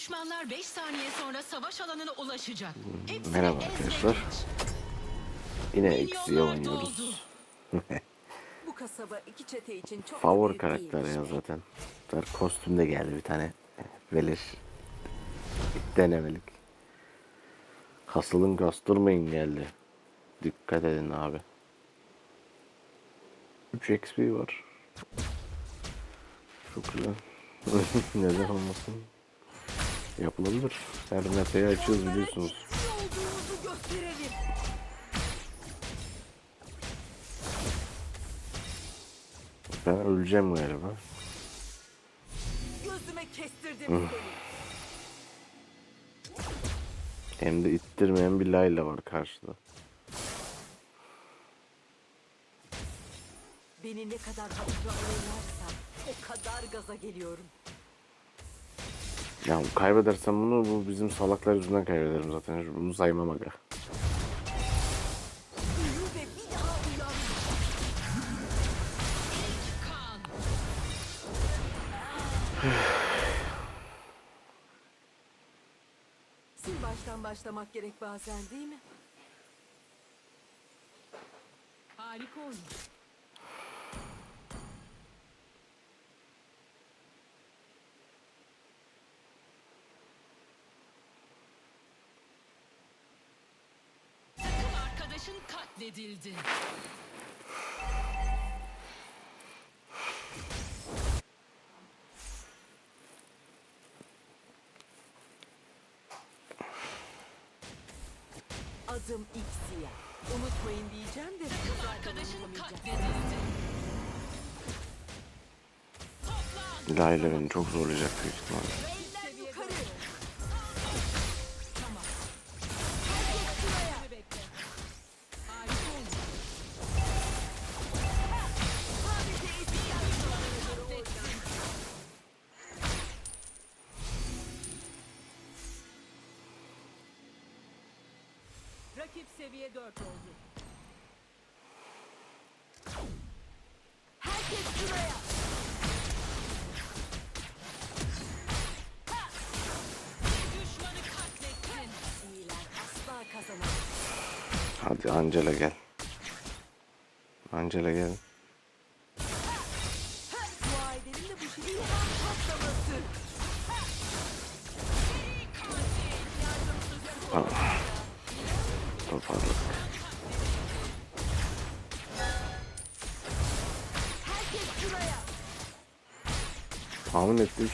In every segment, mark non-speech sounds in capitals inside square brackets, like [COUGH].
Düşmanlar 5 saniye sonra savaş alanına ulaşacak. Hepsini Merhaba ez ve arkadaşlar. geç. Yine Milyonlar eksiye doldu. oynuyoruz. [LAUGHS] Bu kasaba iki çete için çok Favori büyük karakter değilmiş. ya zaten. Zaten kostüm de geldi bir tane. Velir. Denemelik. Kasılın kastırmayın geldi. Dikkat edin abi. 3 XP var. Çok güzel. [LAUGHS] Neden olmasın? Yapılabilir. Her metayı açıyoruz biliyorsunuz. Ben öleceğim galiba. Gözüme kestirdim. Hem de ittirmeyen bir Layla var karşıda. Beni ne kadar hafife alırlarsa o kadar gaza geliyorum. Ya kaybedersem bunu bu bizim salaklar yüzünden kaybederim zaten. Bunu saymam aga. Sil baştan başlamak gerek bazen değil mi? Harika oyun. Takım arkadaşın katledildi. Adım Xia. Unutmayın diyeceğim de Takım arkadaşın katledildi. Toplan. Beni çok zorlayacak büyük ihtimalle. Rakip seviye 4 oldu. Herkes şuraya. Düşmanı katlettin. İyiler asla kazanamaz. Hadi Angela gel. Angela gel.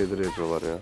Şeyleri yapıyorlar ya.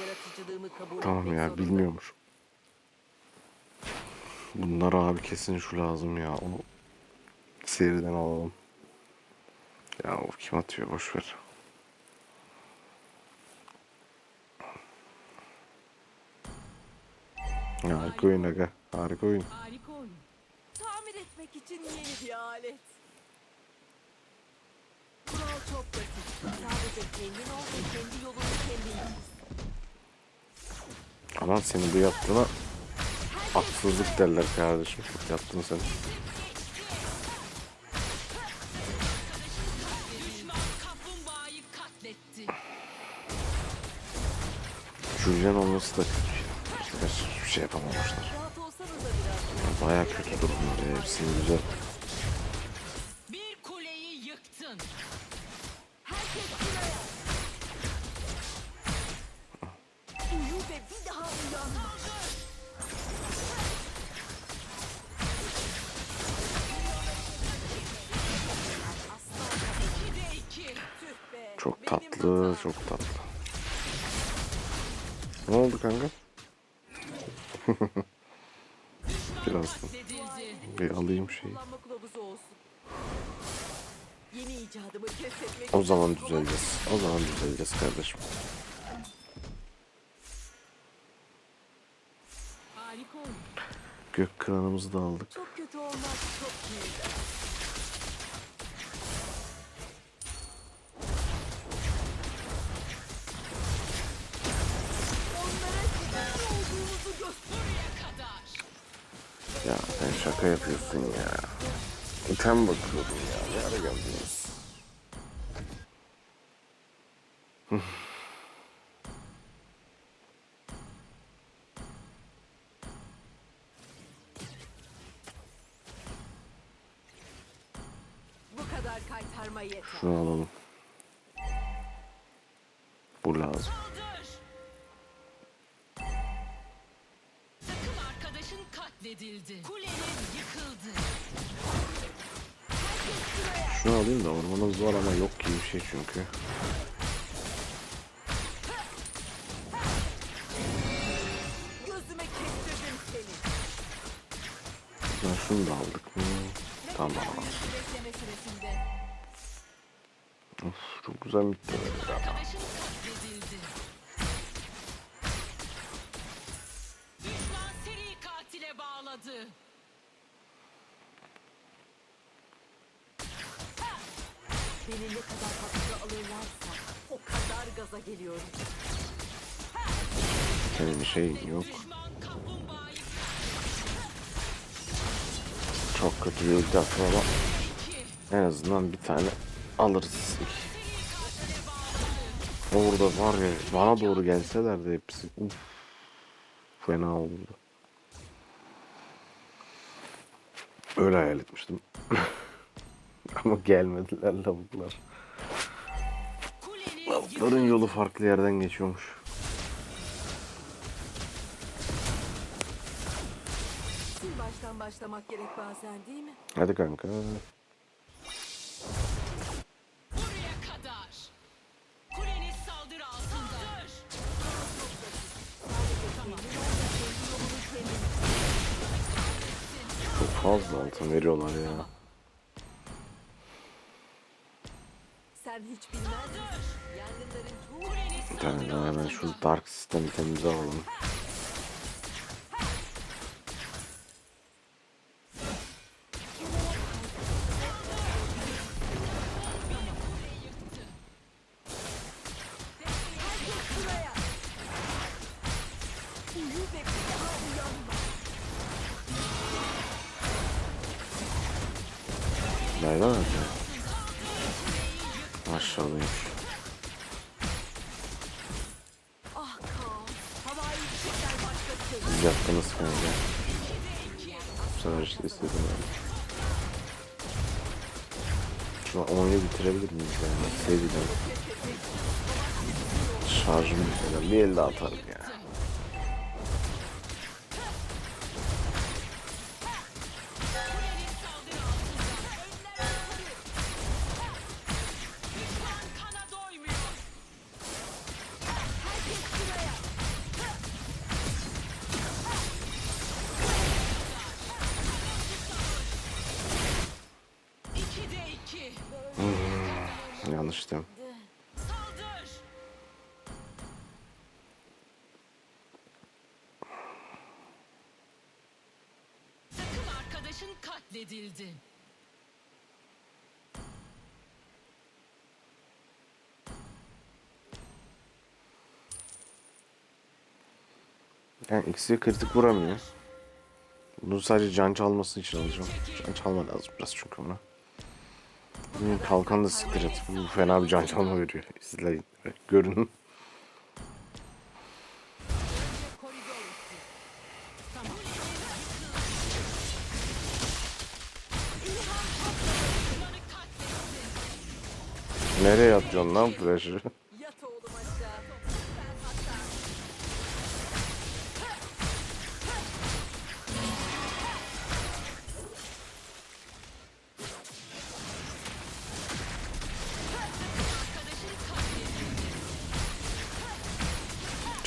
Yaratıcılığımı [LAUGHS] kabul Tamam ya bilmiyormuş. Bunlar abi kesin şu lazım ya. Onu seriden alalım. Ya o kim atıyor boş ver. Ya, harika oyun aga. Harika oyun. Harika oyun. Tamir etmek için yeni bir alet. Kural çok basit. Sadece kendin ol ve kendi yolunu kendin çiz. Aman senin bu yaptığına haksızlık derler kardeşim. Yaptın sen. Julian olması da şey yapamamışlar. Baya kötü durumlar ya. Hepsini güzel. Da aldık. Çok kötü olmak çok iyiydi. Ya sen şaka yapıyorsun ya. İtem bakıyordum ya. Ne ara geldiniz? Şunu alayım da ormanımız var ama yok gibi bir şey çünkü. Ben şunu da aldık mı? Tamam. Of, çok güzel bitti. Ama iki. en azından bir tane alırız. Orada var ya bana doğru gelseler de hepsi uf, fena oldu. Öyle hayal etmiştim. [LAUGHS] Ama gelmediler lavuklar. Lavukların yolu farklı yerden geçiyormuş. Baştan başlamak gerek bazen değil mi? Hadi kanka. Buraya kadar. Kuleniz saldırı altında. Çok fazla altın veriyorlar ya. Sen hiç bilmez misin? Yangınların çoğu Kuleniz Bir tane saldırı daha hemen şu Dark System itemimizi alalım. Yani? Sevgilim. Şarjım bitmeden bir elde atarım ya. Yani ikisi kritik vuramıyor. Bunu sadece can çalması için alacağım. Can çalma lazım biraz çünkü buna. Bunun kalkan da siktir et. Bu fena bir can çalma veriyor. İzleyin. Görün. Nereye atıyorsun lan flash'ı?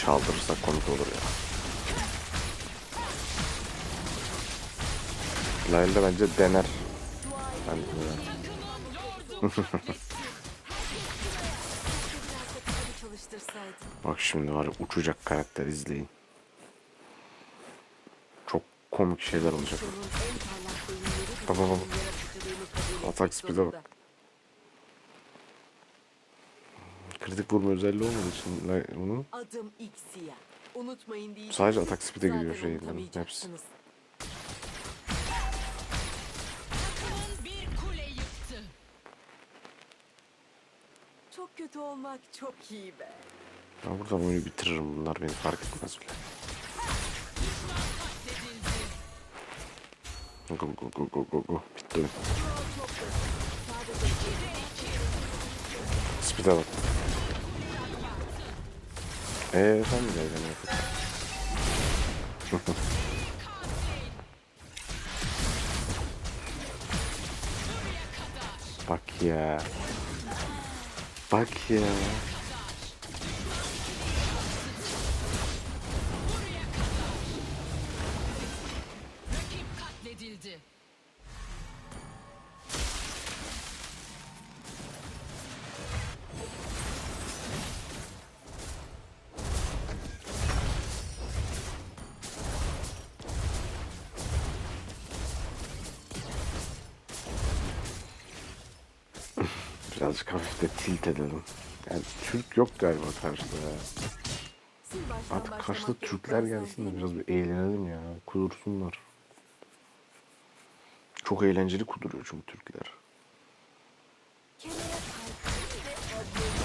Çaldırırsak komik olur ya. Layla bence dener. Ben de. [LAUGHS] Bak şimdi var uçacak karakter izleyin. Çok komik şeyler olacak. Baba, baba. Atak speed'e bak. Kritik vurma özelliği olmadığı için bunun Adım X'ya. Unutmayın diyeceğim. Sadece atak speed'e Zaten gidiyor şeylerin yıktı. Çok kötü olmak çok iyi be. ben burada oyunu bitiririm bunlar beni fark etmez bile. Go go go go go go. Bitti oyun. Speed'e bak. Eee sen mi geldin [LAUGHS] artık? Bak ya. Bak ya. Birazcık hafif de tilt edelim. Yani Türk yok galiba karşıda ya. Artık karşıda. Türkler gelsin de biraz bir eğlenelim ya. Kudursunlar. Çok eğlenceli kuduruyor çünkü Türkler.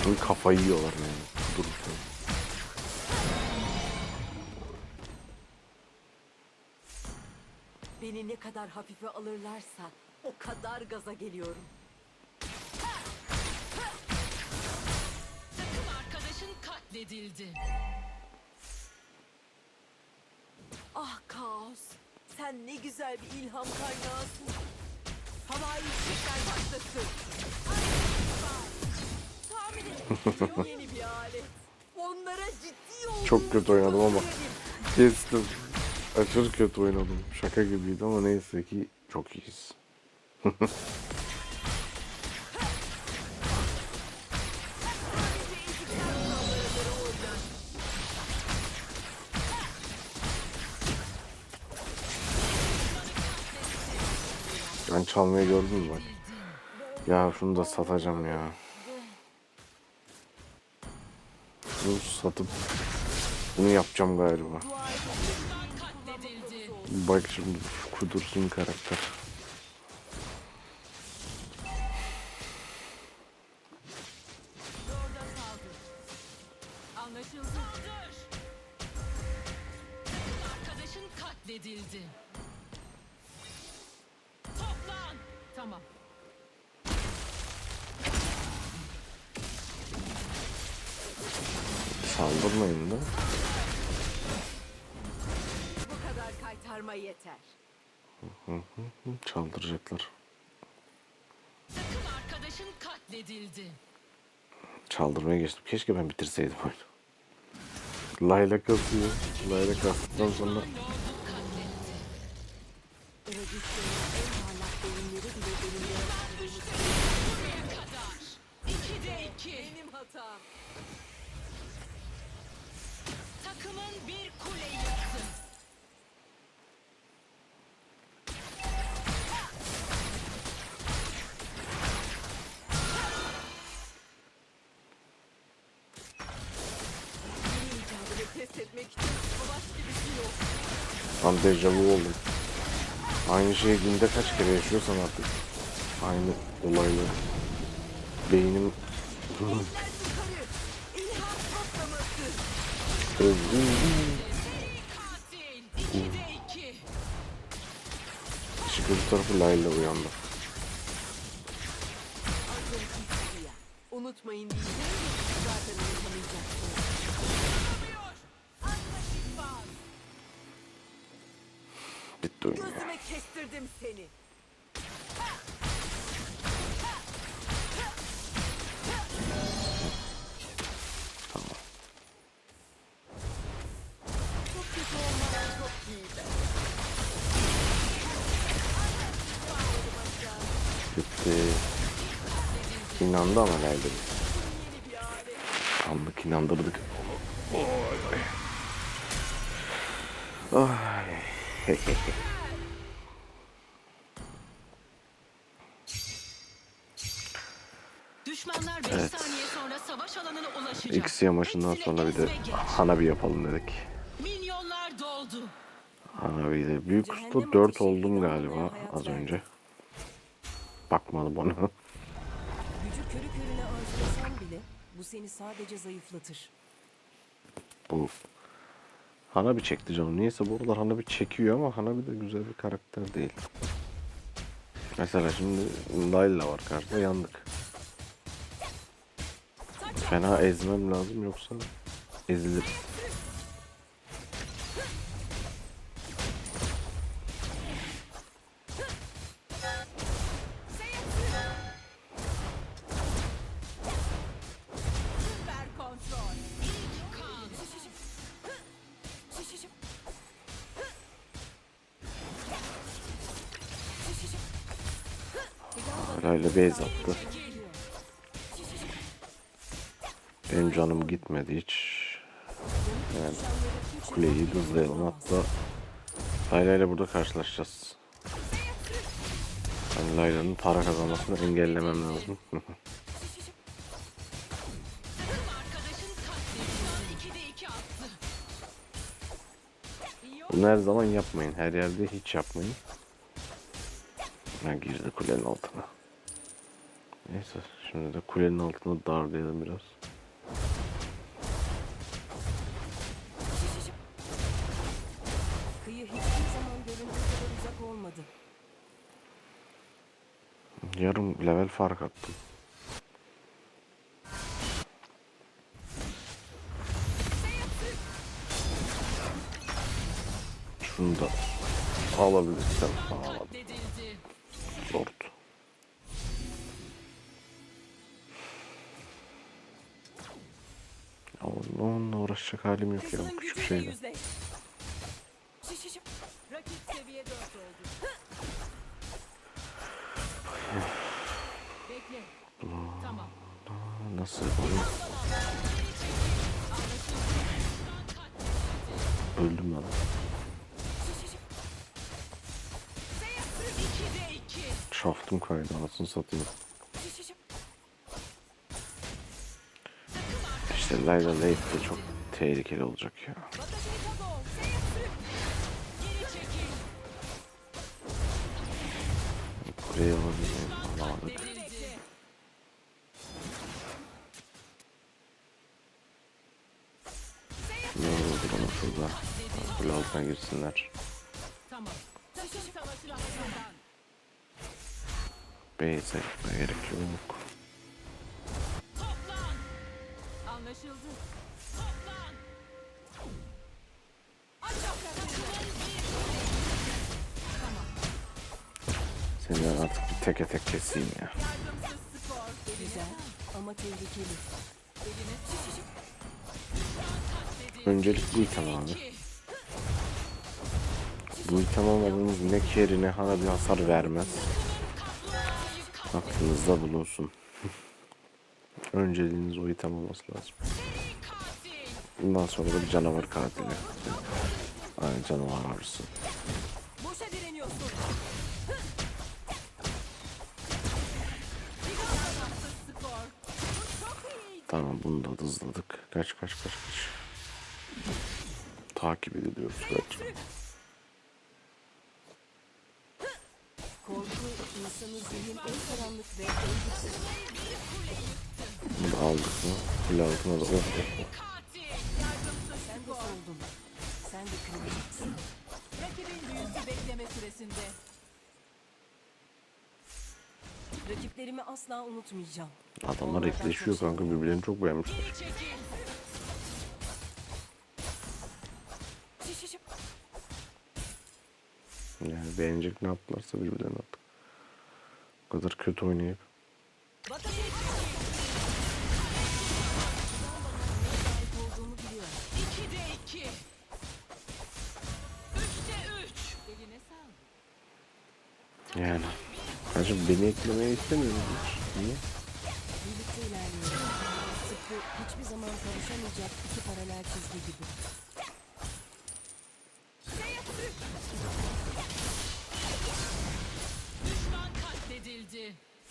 Böyle kafayı yiyorlar yani. Kudurursun. Beni ne kadar hafife alırlarsa o kadar gaza geliyorum. Katledildi. Ah Kaos, sen ne güzel bir ilham kaynağısın. Havai fişekler başlasın. Tahmin. Yeni bir alet. Onlara ciddi olduğunu Çok kötü oynadım ama. Kestim. Aşırı kötü oynadım. Şaka gibiydi ama neyse ki çok iyiyiz. [LAUGHS] çalmayı gördün mü bak. Ya şunu da satacağım ya. Şunu satıp bunu yapacağım galiba. Bak şimdi kudursun karakter. Keşke ben bitirseydim oyunu. Layla kasıyor. Layla kastıktan sonra tam dejavu oldum. Aynı şeyi günde kaç kere yaşıyorsan artık. Aynı olayla. Beynim iki. Şıkır tarafı Layla uyandı. Unutmayın? Zaten unutamayacaksınız. Gebertirdim seni. Tamam. Çok kötü olmadan çok iyiydi. Gitti. İnandı ama nerede? Anlık inandırdık. Oy. Ay. [LAUGHS] Hehehe. Düşmanlar 5 Evet. saniye sonra savaş alanına ulaşacak. İkisi yamaçından sonra bir de. Hanabi yapalım dedik. Minyonlar doldu. Hanabi'de büyük Cehennem usta 4 ateşi oldum galiba az önce. Bakmadım ona. Gücü körü körüne arzulasan bile bu seni sadece zayıflatır. Bu Hanabi çekti canım. Niyeyse bu aralar Hanabi çekiyor ama Hanabi de güzel bir karakter değil. Mesela şimdi Layla var karşıda yandık. Fena ezmem lazım yoksa ezilir. Layla base attı. Benim canım gitmedi hiç. Yani kuleyi hızlayalım hatta Layla ile burada karşılaşacağız. Ben Layla'nın para kazanmasını engellemem lazım. Arkadaşın katledildi. 2'de 2 attı. Bunu her zaman yapmayın. Her yerde hiç yapmayın. Ha girdi kulenin altına. Neyse şimdi de kulenin altına darlayalım biraz. Yarım level fark attım. Şunu da alabilirsem. Katledildi. Lord. Onunla uğraşacak halim yok ya küçük şeyle. Nasıl yapalım? Öldüm lan. 2'de 2. Şaftım kaydı anasını satayım. İşte Layla Late de çok tehlikeli olacak ya. Kuleyi alabileceğim alamadık. Kule altına girsinler. Tamam. Base'e gitmeye gerek yok. Toplan. Anlaşıldı. Toplan. Seni artık bir teke tek keseyim ya. Güzel ama tehlikeli. Öncelik bu item abi. Bu item olmadığımız ne carry ne hana bir hasar vermez. Aklınızda bulunsun. [LAUGHS] Önceliğiniz o item olması lazım. Bundan sonra da bir canavar katili. Aynen canavar avcısı. Tamam bunu da hızladık. Kaç kaç kaç kaç. Takip ediliyoruz bence. Korku insanın zihin en karanlık ve en yüksek. Bunu da aldık mı? Kule altına da oh oh oh. Sen de soldun. Sen de kırmızısın. Rakibin büyüsü bekleme süresinde. Rakiplerimi asla unutmayacağım. Adamlar ekleşiyor kanka birbirlerini çok beğenmişler. Çekil. Yani beğenecek ne yaptılarsa birbirlerine attık. O kadar kötü oynayıp. Sahip olduğumu biliyorum. 2'de 2. 3'te 3. Eline sağlık. Yani. Acaba beni eklemeyi istemiyor musunuz? Niye? Birlikte ilerliyoruz. Tıpkı hiçbir zaman kavuşamayacak iki paralel çizgi gibi.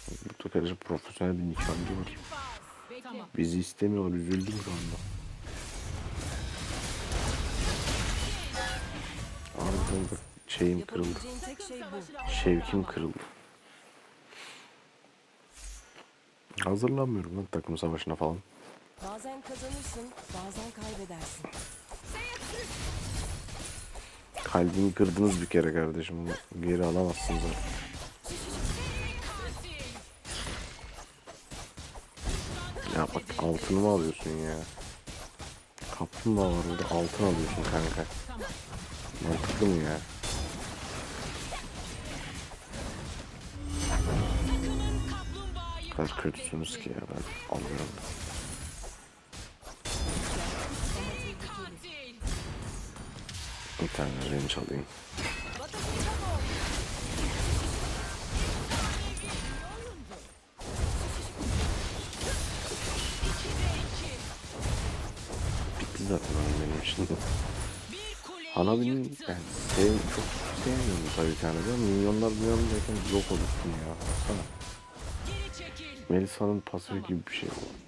Burada kardeşim profesyonel bir nişancı var. Tamam. Bizi istemiyorlar. Üzüldüm şu anda. Ardından şeyim kırıldı. Şey. Şevkim kırıldı. Hazırlanmıyorum lan takım savaşına falan. Bazen kazanırsın, bazen kaybedersin. Kalbimi kırdınız bir kere kardeşim. Geri alamazsınız artık. Ya bak altını mı alıyorsun ya? Kaplumbağa var orada altın alıyorsun kanka. Mantıklı mı ya? Kaç kötüsünüz ki ya ben alıyorum. Bir tane renç alayım. Benim için. Hanabi'nin yani sev, çok sevmiyorum tabii ama milyonlar milyondayken yok olursun ya. Baksana. Melisa'nın pasifi gibi bir şey. İkide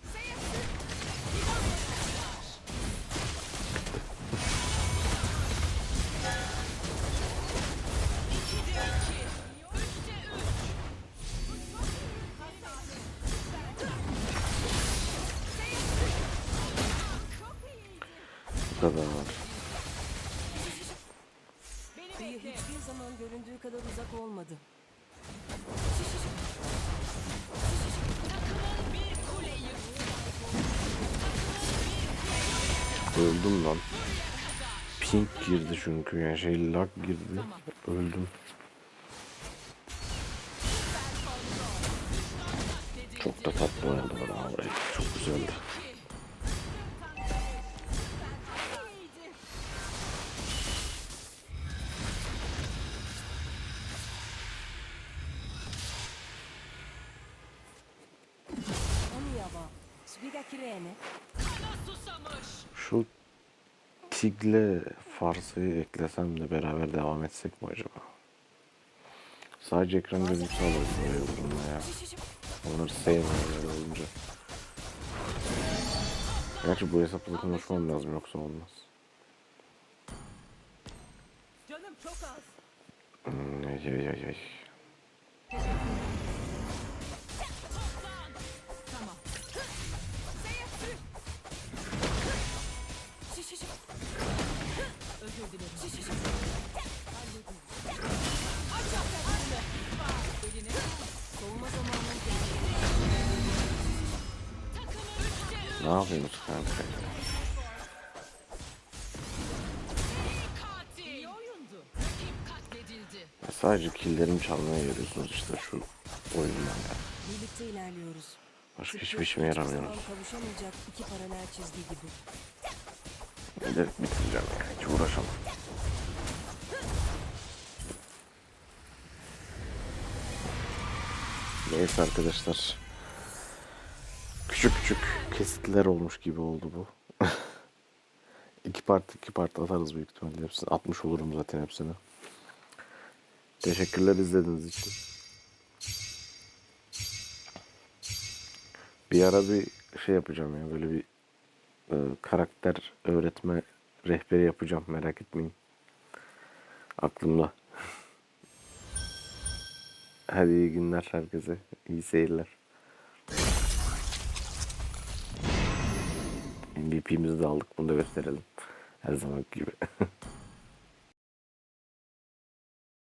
Pink girdi çünkü yani şey lag girdi. Öldüm. Çok da tatlı oynadı bana. Çok güzeldi. Tig'le Fars'ı eklesem de beraber devam etsek mi acaba? Sadece ekran görüntüsü alalım böyle durumda ya. Onları sevmiyorlar olunca. Gerçi bu hesapla konuşmam lazım yoksa olmaz. Canım çok az. Hmm, ay ay ay ay. Özür dilerim. Takımın üçte üç. Ne yapıyorsunuz kanka? Ya Sadece killerimi çalmaya görüyorsunuz işte şu oyundan ya. Birlikte ilerliyoruz. Başka hiçbir işime hiçbir yaramıyor. zaman kavuşamayacak iki paralel çizgi gibi. De bitireceğim ya. Hiç uğraşamam. Neyse arkadaşlar. Küçük küçük kesitler olmuş gibi oldu bu. [LAUGHS] iki part iki part atarız büyük ihtimalle hepsini. Atmış olurum zaten hepsini. Teşekkürler izlediğiniz için. Bir ara bir şey yapacağım ya böyle bir e, karakter öğretme rehberi yapacağım merak etmeyin. Aklımda. [LAUGHS] Hadi iyi günler herkese. İyi seyirler. MVP'mizi de aldık. Bunu da gösterelim. Her zaman gibi. [LAUGHS]